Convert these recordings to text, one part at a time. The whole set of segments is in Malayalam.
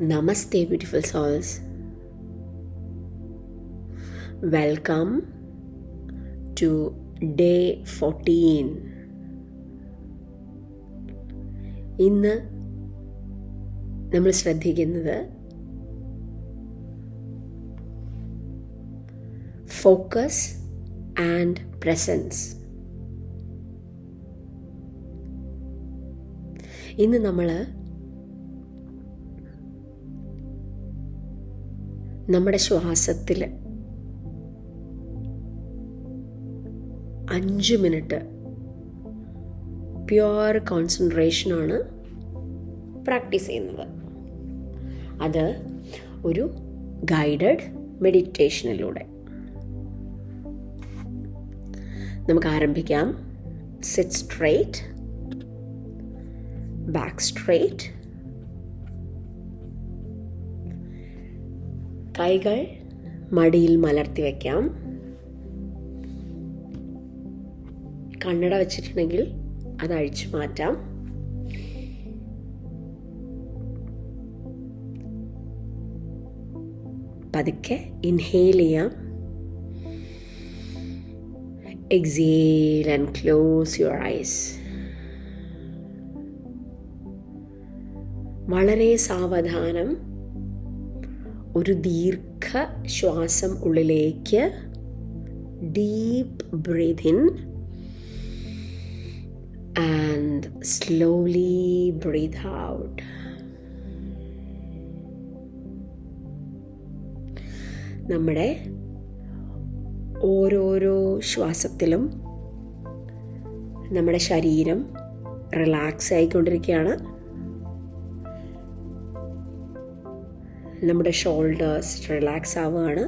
Namaste, beautiful souls welcome to day 14. ഇന്ന് നമ്മൾ ശ്രദ്ധിക്കുന്നത് ഫോക്കസ് ആൻഡ് പ്രസൻസ് ഇന്ന് നമ്മൾ നമ്മുടെ ശ്വാസത്തിൽ അഞ്ച് മിനിറ്റ് പ്യുവർ കോൺസെൻട്രേഷനാണ് പ്രാക്ടീസ് ചെയ്യുന്നത്. അത് ഒരു ഗൈഡഡ് മെഡിറ്റേഷനിലൂടെ. നമുക്ക് ആരംഭിക്കാം. സിറ്റ് സ്ട്രേറ്റ് ബാക്ക് സ്ട്രേറ്റ് കൈകൾ മടിയിൽ മലർത്തി വയ്ക്കാം കണ്ണട വെച്ചിട്ടുണ്ടെങ്കിൽ അത് അഴിച്ചു മാറ്റാം. പതുക്കെ ഇൻഹെയിൽ ചെയ്യാം. Exhale and close your eyes വളരെ സാവധാനം ഒരു ദീർഘ ശ്വാസം ഉള്ളിലേക്ക്. Deep breath in and slowly breathe out നമ്മുടെ ഓരോരോ ശ്വാസത്തിലും നമ്മുടെ ശരീരം റിലാക്സ് ആയിക്കൊണ്ടിരിക്കുകയാണ്. നമ്മുടെ ഷോൾഡേഴ്സ് റിലാക്സ് ആവുകയാണ്.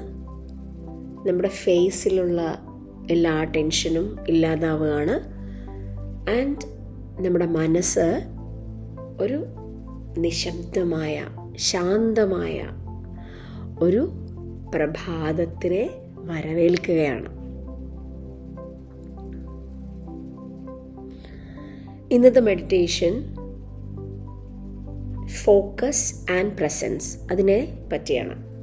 നമ്മുടെ ഫേസിലുള്ള എല്ലാ ടെൻഷനും ഇല്ലാതാവുകയാണ്. ആൻഡ് നമ്മുടെ മനസ്സ് ഒരു നിശബ്ദമായ ശാന്തമായ ഒരു പ്രഭാതത്തിനെ വരവേൽക്കുകയാണ്. ഇന്നത്തെ മെഡിറ്റേഷൻ ഫോക്കസ് ആൻഡ് പ്രസൻസ് അതിനെ പറ്റിയാണ്.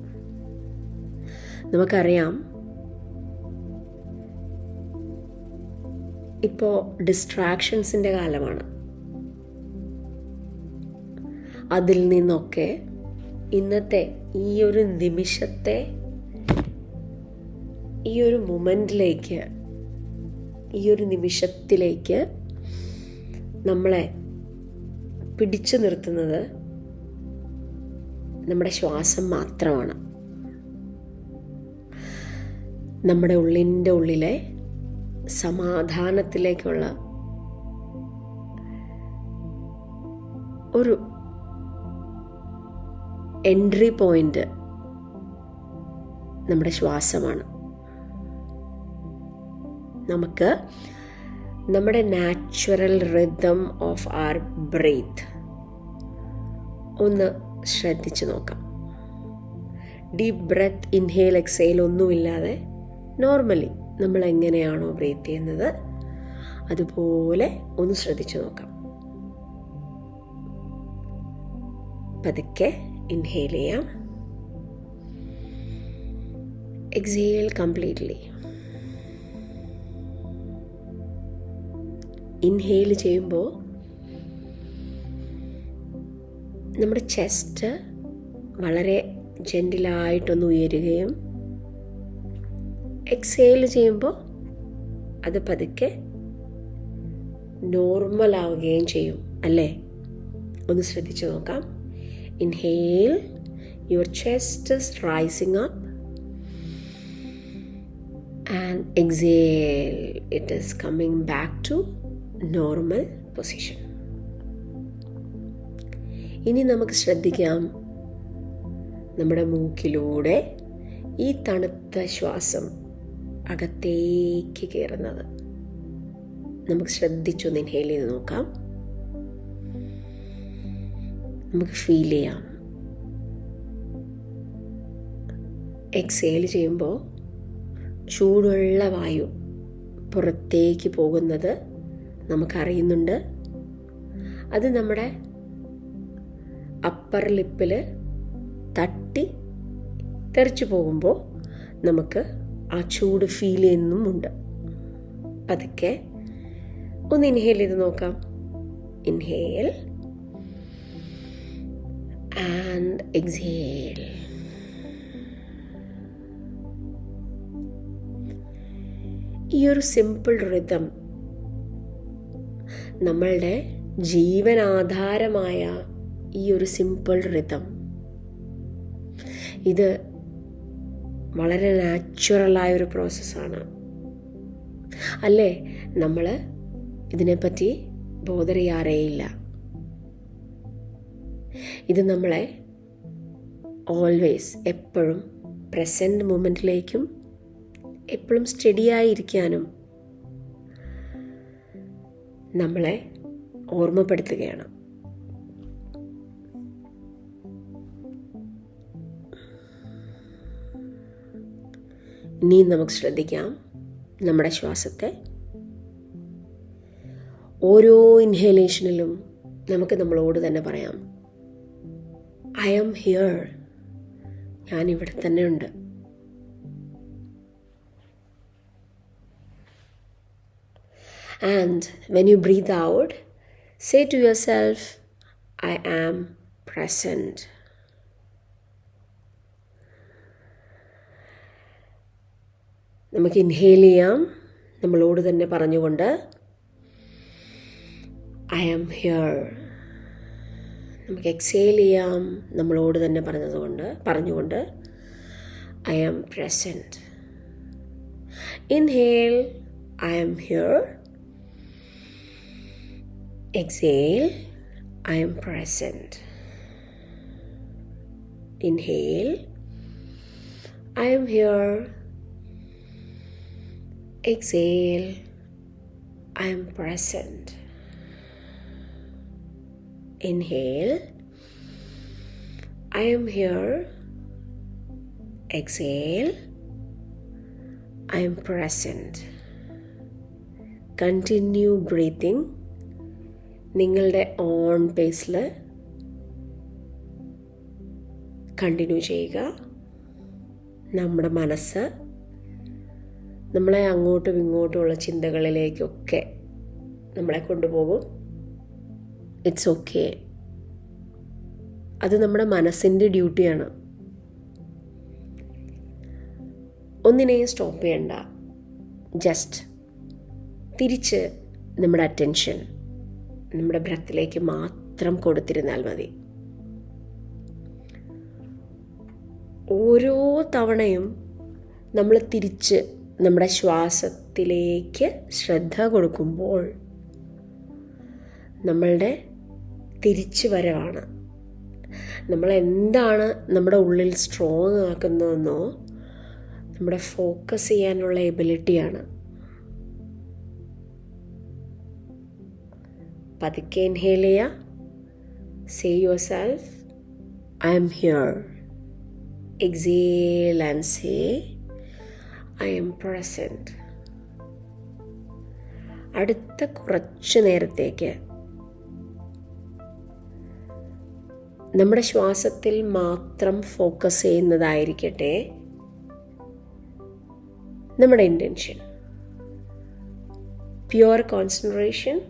നമുക്കറിയാം ഇപ്പോൾ ഡിസ്ട്രാക്ഷൻസിന്റെ കാലമാണ്. അതിൽ നിന്നൊക്കെ ഇന്നത്തെ ഈ ഒരു നിമിഷത്തെ ഈ ഒരു മൊമെന്റിലേക്ക് ഈ ഒരു നിമിഷത്തിലേക്ക് നമ്മളെ പിടിച്ചു നിർത്തുന്നത് നമ്മുടെ ശ്വാസം മാത്രമാണ്. നമ്മുടെ ഉള്ളിന്റെ ഉള്ളിലെ സമാധാനത്തിലേക്കുള്ള ഒരു എൻട്രി പോയിന്റ് നമ്മുടെ ശ്വാസമാണ്. നമുക്ക് നമ്മുടെ natural rhythm of our breath ഒന്ന് ശ്രദ്ധിച്ചു നോക്കാം. ഡീപ് ബ്രെത്ത് ഇൻഹേൽ എക്സെയിൽ ഒന്നുമില്ലാതെ നോർമലി നമ്മൾ എങ്ങനെയാണോ ബ്രീത്ത് ചെയ്യുന്നത് അതുപോലെ ഒന്ന് ശ്രദ്ധിച്ചു നോക്കാം. പതുക്കെ ഇൻഹേൽ ചെയ്യാം. എക്സേൽ കംപ്ലീറ്റ്ലി ഇൻഹെയിൽ ചെയ്യുമ്പോൾ നമ്മുടെ ചെസ്റ്റ് വളരെ ജെന്റിലായിട്ടൊന്ന് ഉയരുകയും എക്സേൽ ചെയ്യുമ്പോൾ അത് പതുക്കെ നോർമൽ ആവുകയും ചെയ്യും അല്ലേ? ഒന്ന് ശ്രദ്ധിച്ചു നോക്കാം. Inhale your chest is rising up and exhale it is coming back to normal position ഇനി നമുക്ക് ശ്രദ്ധിക്കാം. നമ്മുടെ മൂക്കിലൂടെ ഈ തണുത്ത ശ്വാസം അകത്തേക്ക് കയറുന്നത് നമുക്ക് ശ്രദ്ധിച്ചൊന്ന് ഇൻഹേൽ ചെയ്ത് നോക്കാം. നമുക്ക് ഫീൽ ചെയ്യാം. എക്സേൽ ചെയ്യുമ്പോൾ ചൂടുള്ള വായു പുറത്തേക്ക് പോകുന്നത് നമുക്കറിയുന്നുണ്ട്. അത് നമ്മുടെ അപ്പർ ലിപ്പിൽ തട്ടി തെറിച്ചു പോകുമ്പോൾ നമുക്ക് ആ ചൂട് ഫീൽ ചെയ്യുന്നുമുണ്ട്. പതുക്കെ ഒന്ന് ഇൻഹേൽ ചെയ്ത് നോക്കാം. ഇൻഹേൽ ആൻഡ് എക്സേൽ ഈ ഒരു സിമ്പിൾ റിതം നമ്മളുടെ ജീവനാധാരമായ ഈ ഒരു സിമ്പിൾ റിതം ഇത് വളരെ നാച്ചുറലായ ഒരു പ്രോസസ്സാണ് അല്ലേ? നമ്മൾ ഇതിനെപ്പറ്റി ബോധറിയാറേയില്ല. ഇത് നമ്മളെ ഓൾവേസ് എപ്പോഴും പ്രസന്റ് മൂമെന്റിലേക്കും എപ്പോഴും സ്റ്റഡിയായിരിക്കാനും നമ്മളെ ഓർമ്മപ്പെടുത്തുകയാണ്. ഇനിയും നമുക്ക് ശ്രദ്ധിക്കാം നമ്മുടെ ശ്വാസത്തെ. ഓരോ ഇൻഹേലേഷനിലും നമുക്ക് നമ്മളോട് തന്നെ പറയാം ഐ ആം ഹിയർ ഞാൻ ഇവിടെ തന്നെ ഉണ്ട്. And when you breathe out say to yourself I am present. നമുക്ക് ഇൻഹേൽ ചെയ്യാം. നമ്മളോട് തന്നെ പറഞ്ഞുകൊണ്ട് ഐ ആം ഹിയർ നമുക്ക് എക്സേൽ ചെയ്യാം. നമ്മളോട് തന്നെ പറഞ്ഞതുകൊണ്ട് പറഞ്ഞുകൊണ്ട് I am present inhale I am here exhale I am present inhale I am here. Exhale, I am present. Inhale, I am here. Exhale, I am present. Continue breathing നിങ്ങളുടെ ഓൺ പേസിൽ കണ്ടിന്യൂ ചെയ്യുക നമ്മുടെ മനസ്സ് നമ്മളെ അങ്ങോട്ടും ഇങ്ങോട്ടുമുള്ള ചിന്തകളിലേക്കൊക്കെ നമ്മളെ കൊണ്ടുപോകും. ഇറ്റ്സ് ഓക്കെ അത് നമ്മുടെ മനസ്സിന്റെ ഡ്യൂട്ടിയാണ്. ഒന്നിനെയും സ്റ്റോപ്പ് ചെയ്യണ്ട. ജസ്റ്റ് തിരിച്ച് നമ്മുടെ അറ്റൻഷൻ നമ്മുടെ ബ്രത്തിലേക്ക് മാത്രം കൊടുത്തിരുന്നാൽ മതി. ഓരോ തവണയും നമ്മൾ തിരിച്ച് നമ്മുടെ ശ്വാസത്തിലേക്ക് ശ്രദ്ധ കൊടുക്കുമ്പോൾ നമ്മളുടെ തിരിച്ചു വരവാണ് നമ്മൾ എന്താണ് നമ്മുടെ ഉള്ളിൽ സ്ട്രോങ് ആക്കുന്നതെന്നോ നമ്മുടെ ഫോക്കസ് ചെയ്യാനുള്ള എബിലിറ്റിയാണ് പതുക്കെ ഇൻഹേൽ ചെയ്യുക. Say yourself I am here exhale and say I am present അടുത്ത കുറച്ച് നേരത്തേക്ക്. നമ്മുടെ ശ്വാസത്തിൽ മാത്രം ഫോക്കസ് ചെയ്യുന്നതായിരിക്കട്ടെ. നമ്മുടെ intention pure concentration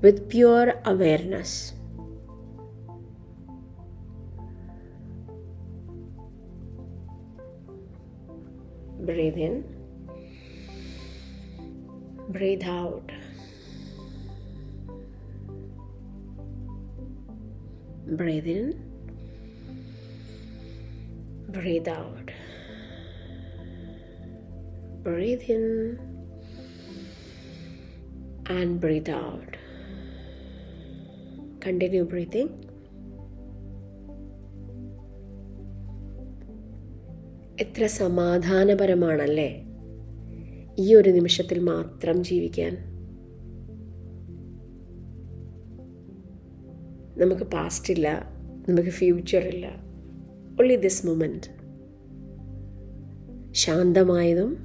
with pure awareness. Breathe in, breathe out. Breathe in, breathe out. Breathe in and breathe out. Continue breathing. എത്ര സമാധാനപരമാണല്ലേ ഈ ഒരു നിമിഷത്തിൽ മാത്രം ജീവിക്കാൻ? നമുക്ക് പാസ്റ്റ് ഇല്ല നമുക്ക് ഫ്യൂച്ചർ ഇല്ല. ഒള്ളി ദിസ് മൊമെന്റ് ശാന്തമായതും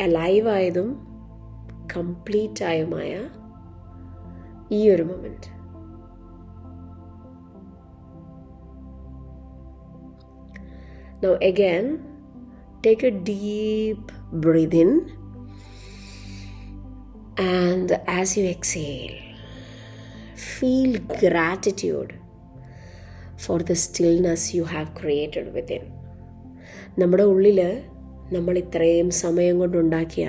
അലൈവായതും കംപ്ലീറ്റ് ആയുമായ ഈ ഒരു moment Now, again, take a deep breath in. And as you exhale, feel gratitude for the stillness you have created within. നമ്മുടെ ഉള്ളിൽ നമ്മൾ ഇത്രയും സമയം കൊണ്ടുണ്ടാക്കിയ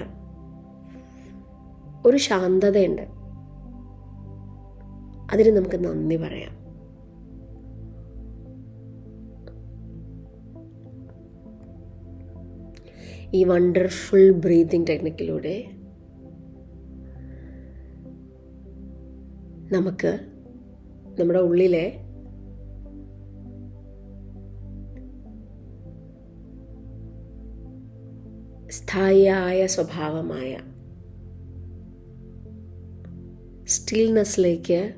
ഒരു ശാന്തതയുണ്ട് അതിന് നമുക്ക് നന്ദി പറയാം ഈ വണ്ടർഫുൾ ബ്രീതിങ് ടെക്നിക്കിലൂടെ നമുക്ക് നമ്മുടെ ഉള്ളിലെ സ്ഥായിയായ സ്വഭാവമായ സ്റ്റിൽനെസ്സിലേക്ക്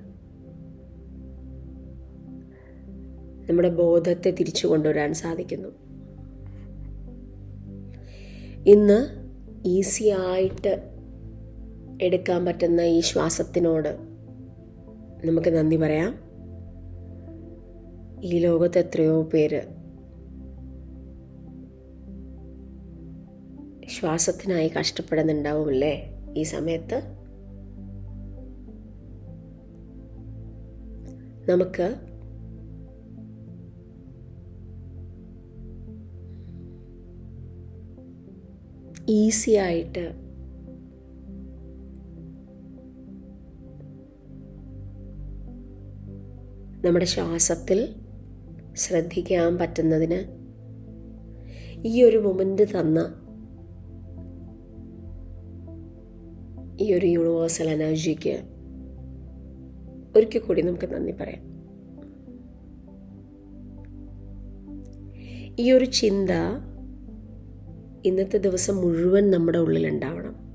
നമ്മുടെ ബോധത്തെ തിരിച്ചു കൊണ്ടുവരാൻ സാധിക്കുന്നു. ഇന്ന് ഈസി ആയിട്ട് എടുക്കാൻ പറ്റുന്ന ഈ ശ്വാസത്തിനോട് നമുക്ക് നന്ദി പറയാം. ഈ ലോകത്ത് എത്രയോ പേര് ശ്വാസത്തിനായി കഷ്ടപ്പെടുന്നുണ്ടാവുമല്ലേ ഈ സമയത്ത്? നമുക്ക് ഈസി ആയിട്ട് നമ്മുടെ ശ്വാസത്തിൽ ശ്രദ്ധിക്കാൻ പറ്റുന്നതിന് ഈ ഒരു മൊമെന്റ് തന്ന ഈ ഒരു യൂണിവേഴ്സൽ എനർജിക്ക് ഒരിക്കൽ കൂടി നമുക്ക് നന്ദി പറയാം. ഈ ഒരു ചിന്ത ഇന്നത്തെ ദിവസം മുഴുവൻ നമ്മുടെ ഉള്ളിലുണ്ടാവണം.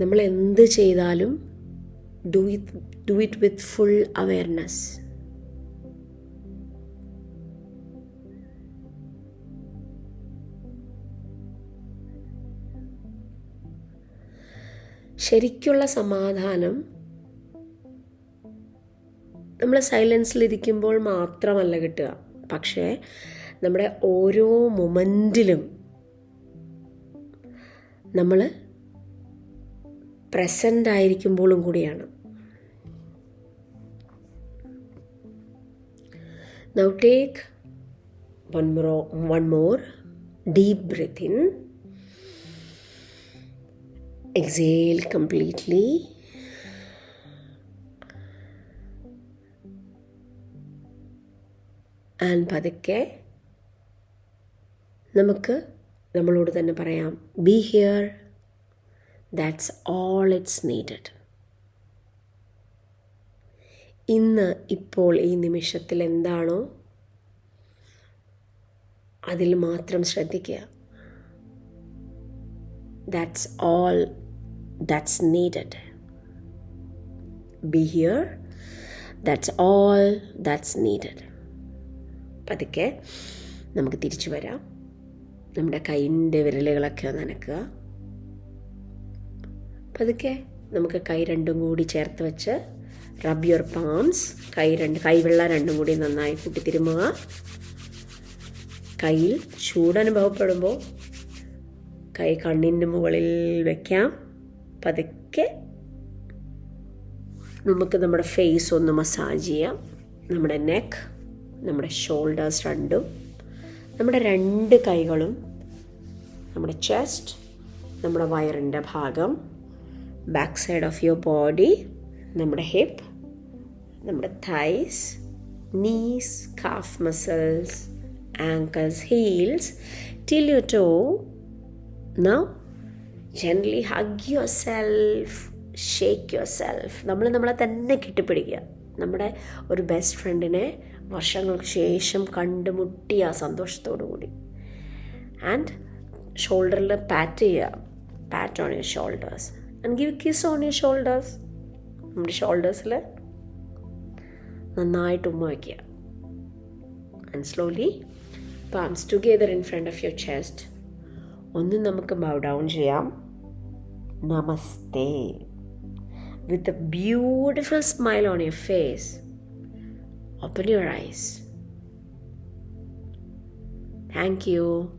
നമ്മൾ എന്ത് ചെയ്താലും do it do it with full awareness ശരിക്കുള്ള സമാധാനം നമ്മൾ സൈലൻസിലിരിക്കുമ്പോൾ മാത്രമല്ല കിട്ടുക. പക്ഷേ നമ്മുടെ ഓരോ മൊമെന്റിലും നമ്മൾ പ്രസന്റ് ആയിരിക്കുമ്പോഴും കൂടിയാണ്. Now take one more one more deep breath in exhale completely. And പതുക്കെ നമുക്ക് നമ്മളോട് തന്നെ പറയാം be here that's all it's needed ഇന്ന് ഇപ്പോൾ ഈ നിമിഷത്തിൽ എന്താണോ അതിൽ മാത്രം ശ്രദ്ധിക്കുക. That's all that's needed be here that's all that's needed പതുക്കെ നമുക്ക് തിരിച്ചു വരാം. നമ്മുടെ കൈന്റെ വിരലുകളൊക്കെ ഒന്ന് അനക്കുക. പതുക്കെ നമുക്ക് കൈ രണ്ടും കൂടി ചേർത്ത് വെച്ച് റബ് യുവർ പാംസ് കൈ രണ്ട് കൈവെള്ള രണ്ടും കൂടി നന്നായി കൂട്ടിത്തിരുമുക കയ്യിൽ ചൂടനുഭവപ്പെടുമ്പോൾ കൈ കണ്ണിന്റെ മുകളിൽ വയ്ക്കാം പതുക്കെ നമുക്ക് നമ്മുടെ ഫേസ് ഒന്ന് മസാജ് ചെയ്യാം. നമ്മുടെ നെക്ക് നമ്മുടെ ഷോൾഡേഴ്സ് രണ്ടും. നമ്മുടെ രണ്ട് കൈകളും നമ്മുടെ ചെസ്റ്റ് നമ്മുടെ വയറിന്റെ ഭാഗം back side of your body നമ്മുടെ ഹിപ്പ് നമ്മുടെ thighs knees calf muscles ankles heels till you toe now generally hug yourself shake yourself നമ്മൾ നമ്മളെ തന്നെ കെട്ടിപ്പിടിക്കുക. നമ്മുടെ ഒരു ബെസ്റ്റ് ഫ്രണ്ടിനെ വർഷങ്ങൾക്ക് ശേഷം കണ്ടുമുട്ടി ആ സന്തോഷത്തോടു കൂടി. ആൻഡ് ഷോൾഡറിൽ പാറ്റ് ചെയ്യുക. Pat on your shoulders and give kiss on your shoulders നമ്മുടെ ഷോൾഡേഴ്സിൽ നന്നായിട്ട് ഉമ്മ വയ്ക്കുക. And slowly palms together in front of your chest ഒന്ന് നമുക്ക് ബൗ ഡൗൺ ചെയ്യാം. Namaste with a beautiful smile on your face Open your eyes. Thank you.